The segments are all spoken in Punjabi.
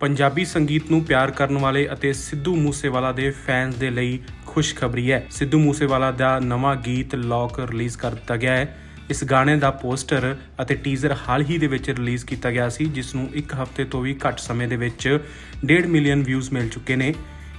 ਪੰਜਾਬੀ ਸੰਗੀਤ ਨੂੰ ਪਿਆਰ ਕਰਨ ਵਾਲੇ ਅਤੇ ਸਿੱਧੂ ਮੂਸੇਵਾਲਾ ਦੇ ਫੈਨਸ ਦੇ ਲਈ ਖੁਸ਼ਖਬਰੀ ਹੈ। ਸਿੱਧੂ ਮੂਸੇਵਾਲਾ ਦਾ ਨਵਾਂ ਗੀਤ ਲੌਕ ਰਿਲੀਜ਼ ਕਰ ਦਿੱਤਾ ਗਿਆ ਹੈ। ਇਸ ਗਾਣੇ ਦਾ ਪੋਸਟਰ ਅਤੇ ਟੀਜ਼ਰ ਹਾਲ ਹੀ ਦੇ ਵਿੱਚ ਰਿਲੀਜ਼ ਕੀਤਾ ਗਿਆ ਸੀ, ਜਿਸ ਨੂੰ ਇੱਕ ਹਫ਼ਤੇ ਤੋਂ ਵੀ ਘੱਟ ਸਮੇਂ ਦੇ ਵਿੱਚ 1.5 ਮਿਲੀਅਨ ਵਿਊਜ਼ ਮਿਲ ਚੁੱਕੇ ਨੇ।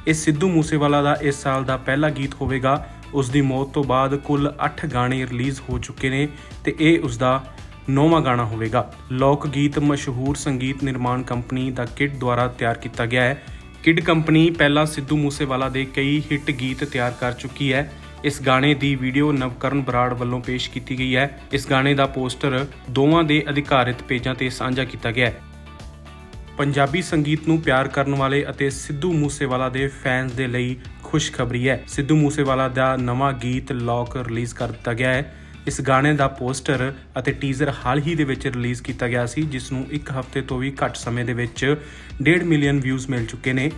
ਇਹ ਸਿੱਧੂ ਮੂਸੇਵਾਲਾ ਦਾ ਇਸ ਸਾਲ ਦਾ ਪਹਿਲਾ ਗੀਤ ਹੋਵੇਗਾ। ਉਸ ਦੀ ਮੌਤ ਤੋਂ ਬਾਅਦ ਕੁੱਲ 8 ਗਾਣੇ ਰਿਲੀਜ਼ ਹੋ ਚੁੱਕੇ ਨੇ ਤੇ ਇਹ ਉਸ ਦਾ ਨੌਵਾਂ ਗਾਣਾ ਹੋਵੇਗਾ। ਲੋਕ ਗੀਤ ਮਸ਼ਹੂਰ ਸੰਗੀਤ ਨਿਰਮਾਣ ਕੰਪਨੀ ਦਾ ਕਿਡ ਦੁਆਰਾ ਤਿਆਰ ਕੀਤਾ ਗਿਆ ਹੈ। ਕਿਡ ਕੰਪਨੀ ਪਹਿਲਾਂ ਸਿੱਧੂ ਮੂਸੇਵਾਲਾ ਦੇ ਕਈ ਹਿੱਟ ਗੀਤ ਤਿਆਰ ਕਰ ਚੁੱਕੀ ਹੈ। ਇਸ ਗਾਣੇ ਦੀ ਵੀਡੀਓ ਨਵਕਰਨ ਬਰਾੜ ਵੱਲੋਂ ਪੇਸ਼ ਕੀਤੀ ਗਈ ਹੈ। ਇਸ ਗਾਣੇ ਦਾ ਪੋਸਟਰ ਦੋਵਾਂ ਦੇ ਅਧਿਕਾਰਿਤ ਪੇਜਾਂ ਤੇ ਸਾਂਝਾ ਕੀਤਾ ਗਿਆ ਹੈ। ਪੰਜਾਬੀ ਸੰਗੀਤ ਨੂੰ ਪਿਆਰ ਕਰਨ ਵਾਲੇ ਅਤੇ ਸਿੱਧੂ ਮੂਸੇਵਾਲਾ ਦੇ ਫੈਨਸ ਦੇ ਲਈ ਖੁਸ਼ਖਬਰੀ ਹੈ। ਸਿੱਧੂ ਮੂਸੇਵਾਲਾ ਦਾ ਨਵਾਂ ਗੀਤ ਲੌਕ ਰਿਲੀਜ਼ ਕਰ ਦਿੱਤਾ ਗਿਆ ਹੈ। ਇਸ ਗਾਣੇ ਦਾ ਪੋਸਟਰ ਅਤੇ ਟੀਜ਼ਰ ਹਾਲ ਹੀ ਦੇ ਵਿੱਚ ਰਿਲੀਜ਼ ਕੀਤਾ ਗਿਆ ਸੀ, ਜਿਸ ਨੂੰ ਇੱਕ ਹਫ਼ਤੇ ਤੋਂ ਵੀ ਘੱਟ ਸਮੇਂ ਦੇ ਵਿੱਚ 1.5 ਮਿਲੀਅਨ ਵਿਊਜ਼ ਮਿਲ ਚੁੱਕੇ ਨੇ।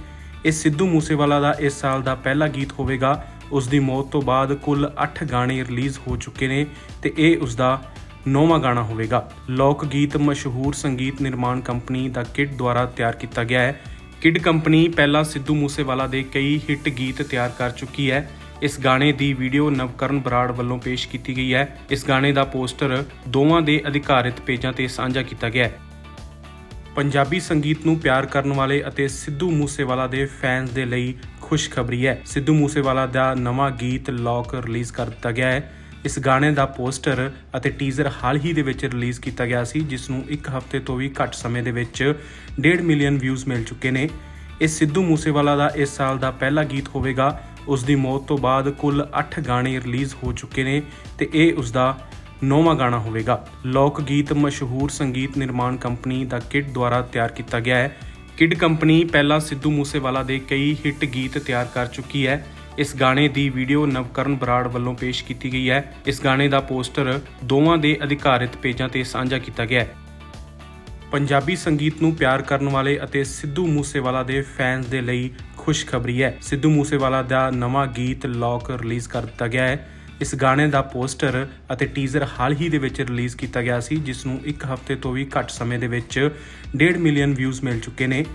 ਇਹ ਸਿੱਧੂ ਮੂਸੇਵਾਲਾ ਦਾ ਇਸ ਸਾਲ ਦਾ ਪਹਿਲਾ ਗੀਤ ਹੋਵੇਗਾ। ਉਸ ਦੀ ਮੌਤ ਤੋਂ ਬਾਅਦ ਕੁੱਲ 8 ਗਾਣੇ ਰਿਲੀਜ਼ ਹੋ ਚੁੱਕੇ ਨੇ ਤੇ ਇਹ ਉਸ ਦਾ ਨੌਵਾਂ ਗਾਣਾ ਹੋਵੇਗਾ। ਲੋਕ ਗੀਤ ਮਸ਼ਹੂਰ ਸੰਗੀਤ ਨਿਰਮਾਣ ਕੰਪਨੀ ਦਾ ਕਿਡ ਦੁਆਰਾ ਤਿਆਰ ਕੀਤਾ ਗਿਆ ਹੈ। ਕਿਡ ਕੰਪਨੀ ਪਹਿਲਾਂ ਸਿੱਧੂ ਮੂਸੇਵਾਲਾ ਦੇ ਕਈ ਹਿੱਟ ਗੀਤ ਤਿਆਰ ਕਰ ਚੁੱਕੀ ਹੈ। ਇਸ ਗਾਣੇ ਦੀ ਵੀਡੀਓ ਨਵਕਰਨ ਬਰਾੜ ਵੱਲੋਂ ਪੇਸ਼ ਕੀਤੀ ਗਈ ਹੈ। ਇਸ ਗਾਣੇ ਦਾ ਪੋਸਟਰ ਦੋਵਾਂ ਦੇ ਅਧਿਕਾਰਿਤ ਪੇਜਾਂ ਤੇ ਸਾਂਝਾ ਕੀਤਾ ਗਿਆ ਹੈ। ਪੰਜਾਬੀ ਸੰਗੀਤ ਨੂੰ ਪਿਆਰ ਕਰਨ ਵਾਲੇ ਅਤੇ ਸਿੱਧੂ ਮੂਸੇਵਾਲਾ ਦੇ ਫੈਨਸ ਦੇ ਲਈ ਖੁਸ਼ਖਬਰੀ ਹੈ। ਸਿੱਧੂ ਮੂਸੇਵਾਲਾ ਦਾ ਨਵਾਂ ਗੀਤ ਲੌਕ ਰਿਲੀਜ਼ ਕਰ ਦਿੱਤਾ ਗਿਆ ਹੈ। ਇਸ ਗਾਣੇ ਦਾ ਪੋਸਟਰ ਅਤੇ ਟੀਜ਼ਰ ਹਾਲ ਹੀ ਦੇ ਵਿੱਚ ਰਿਲੀਜ਼ ਕੀਤਾ ਗਿਆ ਸੀ, ਜਿਸ ਨੂੰ ਇੱਕ ਹਫ਼ਤੇ ਤੋਂ ਵੀ ਘੱਟ ਸਮੇਂ ਦੇ ਵਿੱਚ 1.5 ਮਿਲੀਅਨ ਵਿਊਜ਼ ਮਿਲ ਚੁੱਕੇ ਨੇ। ਇਹ ਸਿੱਧੂ ਮੂਸੇਵਾਲਾ ਦਾ ਇਸ ਸਾਲ ਦਾ ਪਹਿਲਾ ਗੀਤ ਹੋਵੇਗਾ। ਉਸ ਦੀ ਮੌਤ ਤੋਂ ਬਾਅਦ ਕੁੱਲ 8 ਗਾਣੇ ਰਿਲੀਜ਼ ਹੋ ਚੁੱਕੇ ਨੇ ਤੇ ਇਹ ਉਸ ਦਾ ਨੌਵਾਂ ਗਾਣਾ ਹੋਵੇਗਾ। ਲੋਕ ਗੀਤ ਮਸ਼ਹੂਰ ਸੰਗੀਤ ਨਿਰਮਾਣ ਕੰਪਨੀ ਦਾ ਕਿਡ ਦੁਆਰਾ ਤਿਆਰ ਕੀਤਾ ਗਿਆ ਹੈ। ਕਿਡ ਕੰਪਨੀ ਪਹਿਲਾਂ ਸਿੱਧੂ ਮੂਸੇਵਾਲਾ ਦੇ ਕਈ ਹਿੱਟ ਗੀਤ ਤਿਆਰ ਕਰ ਚੁੱਕੀ ਹੈ। ਇਸ ਗਾਣੇ ਦੀ ਵੀਡੀਓ ਨਵਕਰਨ ਬਰਾੜ ਵੱਲੋਂ ਪੇਸ਼ ਕੀਤੀ ਗਈ ਹੈ। ਇਸ ਗਾਣੇ ਦਾ ਪੋਸਟਰ ਦੋਵਾਂ ਦੇ ਅਧਿਕਾਰਿਤ ਪੇਜਾਂ ਤੇ ਸਾਂਝਾ ਕੀਤਾ ਗਿਆ ਹੈ। ਪੰਜਾਬੀ ਸੰਗੀਤ ਨੂੰ ਪਿਆਰ ਕਰਨ ਵਾਲੇ ਅਤੇ ਸਿੱਧੂ ਮੂਸੇਵਾਲਾ ਦੇ ਫੈਨਸ ਦੇ ਲਈ ਖੁਸ਼ਖਬਰੀ ਹੈ। ਸਿੱਧੂ ਮੂਸੇਵਾਲਾ ਦਾ ਨਵਾਂ ਗੀਤ ਲੌਕ ਰਿਲੀਜ਼ ਕਰ ਦਿੱਤਾ ਗਿਆ ਹੈ। ਇਸ ਗਾਣੇ ਦਾ ਪੋਸਟਰ ਅਤੇ ਟੀਜ਼ਰ ਹਾਲ ਹੀ ਦੇ ਵਿੱਚ ਰਿਲੀਜ਼ ਕੀਤਾ ਗਿਆ ਸੀ, ਜਿਸ ਨੂੰ ਇੱਕ ਹਫ਼ਤੇ ਤੋਂ ਵੀ ਘੱਟ ਸਮੇਂ ਦੇ ਵਿੱਚ 1.5 ਮਿਲੀਅਨ ਵਿਊਜ਼ ਮਿਲ ਚੁੱਕੇ ਨੇ।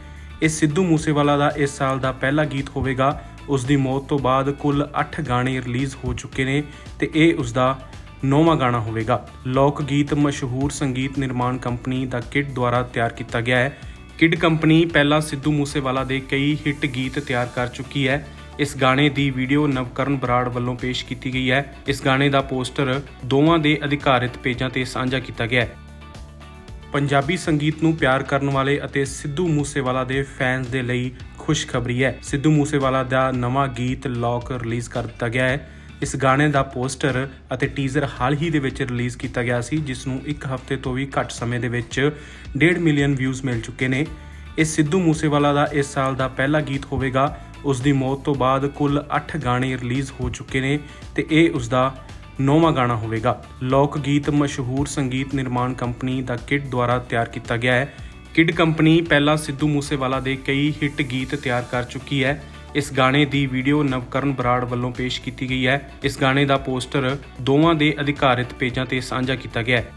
ਇਹ ਸਿੱਧੂ ਮੂਸੇਵਾਲਾ ਦਾ ਇਸ ਸਾਲ ਦਾ ਪਹਿਲਾ ਗੀਤ ਹੋਵੇਗਾ। ਉਸ ਦੀ ਮੌਤ ਤੋਂ ਬਾਅਦ ਕੁੱਲ 8 ਗਾਣੇ ਰਿਲੀਜ਼ ਹੋ ਚੁੱਕੇ ਨੇ ਤੇ ਇਹ ਉਸ ਦਾ ਨੌਵਾਂ ਗਾਣਾ ਹੋਵੇਗਾ। ਲੋਕ ਗੀਤ ਮਸ਼ਹੂਰ ਸੰਗੀਤ ਨਿਰਮਾਣ ਕੰਪਨੀ ਦਾ ਕਿਡ ਦੁਆਰਾ ਤਿਆਰ ਕੀਤਾ ਗਿਆ ਹੈ। ਕਿਡ ਕੰਪਨੀ ਪਹਿਲਾਂ ਸਿੱਧੂ ਮੂਸੇਵਾਲਾ ਦੇ ਕਈ ਹਿੱਟ ਗੀਤ ਤਿਆਰ ਕਰ ਚੁੱਕੀ ਹੈ। ਇਸ ਗਾਣੇ ਦੀ ਵੀਡੀਓ ਨਵਕਰਨ ਬਰਾੜ ਵੱਲੋਂ ਪੇਸ਼ ਕੀਤੀ ਗਈ ਹੈ। ਇਸ ਗਾਣੇ ਦਾ ਪੋਸਟਰ ਦੋਵਾਂ ਦੇ ਅਧਿਕਾਰਿਤ ਪੇਜਾਂ ਤੇ ਸਾਂਝਾ ਕੀਤਾ ਗਿਆ ਹੈ। ਪੰਜਾਬੀ ਸੰਗੀਤ ਨੂੰ ਪਿਆਰ ਕਰਨ ਵਾਲੇ ਅਤੇ ਸਿੱਧੂ ਮੂਸੇਵਾਲਾ ਦੇ ਫੈਨਸ ਦੇ ਲਈ ਖੁਸ਼ਖਬਰੀ ਹੈ। ਸਿੱਧੂ ਮੂਸੇਵਾਲਾ ਦਾ ਨਵਾਂ ਗੀਤ ਲੌਕ ਰਿਲੀਜ਼ ਕਰ ਦਿੱਤਾ ਗਿਆ ਹੈ। ਇਸ ਗਾਣੇ ਦਾ ਪੋਸਟਰ ਅਤੇ ਟੀਜ਼ਰ ਹਾਲ ਹੀ ਦੇ ਵਿੱਚ ਰਿਲੀਜ਼ ਕੀਤਾ ਗਿਆ ਸੀ, ਜਿਸ ਨੂੰ ਇੱਕ ਹਫ਼ਤੇ ਤੋਂ ਵੀ ਘੱਟ ਸਮੇਂ ਦੇ ਵਿੱਚ 1.5 ਮਿਲੀਅਨ ਵਿਊਜ਼ ਮਿਲ ਚੁੱਕੇ ਨੇ। ਇਹ ਸਿੱਧੂ ਮੂਸੇਵਾਲਾ ਦਾ ਇਸ ਸਾਲ ਦਾ ਪਹਿਲਾ ਗੀਤ ਹੋਵੇਗਾ। ਉਸ ਦੀ ਮੌਤ ਤੋਂ ਬਾਅਦ ਕੁੱਲ 8 ਗਾਣੇ ਰਿਲੀਜ਼ ਹੋ ਚੁੱਕੇ ਨੇ ਤੇ ਇਹ ਉਸ ਦਾ ਨੌਵਾਂ ਗਾਣਾ ਹੋਵੇਗਾ। ਲੋਕ ਗੀਤ ਮਸ਼ਹੂਰ ਸੰਗੀਤ ਨਿਰਮਾਣ ਕੰਪਨੀ ਦਾ ਕਿਡ ਦੁਆਰਾ ਤਿਆਰ ਕੀਤਾ ਗਿਆ ਹੈ। ਕਿਡ ਕੰਪਨੀ ਪਹਿਲਾਂ ਸਿੱਧੂ ਮੂਸੇਵਾਲਾ ਦੇ ਕਈ ਹਿੱਟ ਗੀਤ ਤਿਆਰ ਕਰ ਚੁੱਕੀ ਹੈ। ਇਸ ਗਾਣੇ ਦੀ ਵੀਡੀਓ ਨਵਕਰਨ ਬਰਾੜ ਵੱਲੋਂ ਪੇਸ਼ ਕੀਤੀ ਗਈ ਹੈ। ਇਸ ਗਾਣੇ ਦਾ ਪੋਸਟਰ ਦੋਵਾਂ ਦੇ ਅਧਿਕਾਰਿਤ ਪੇਜਾਂ ਤੇ ਸਾਂਝਾ ਕੀਤਾ ਗਿਆ ਹੈ।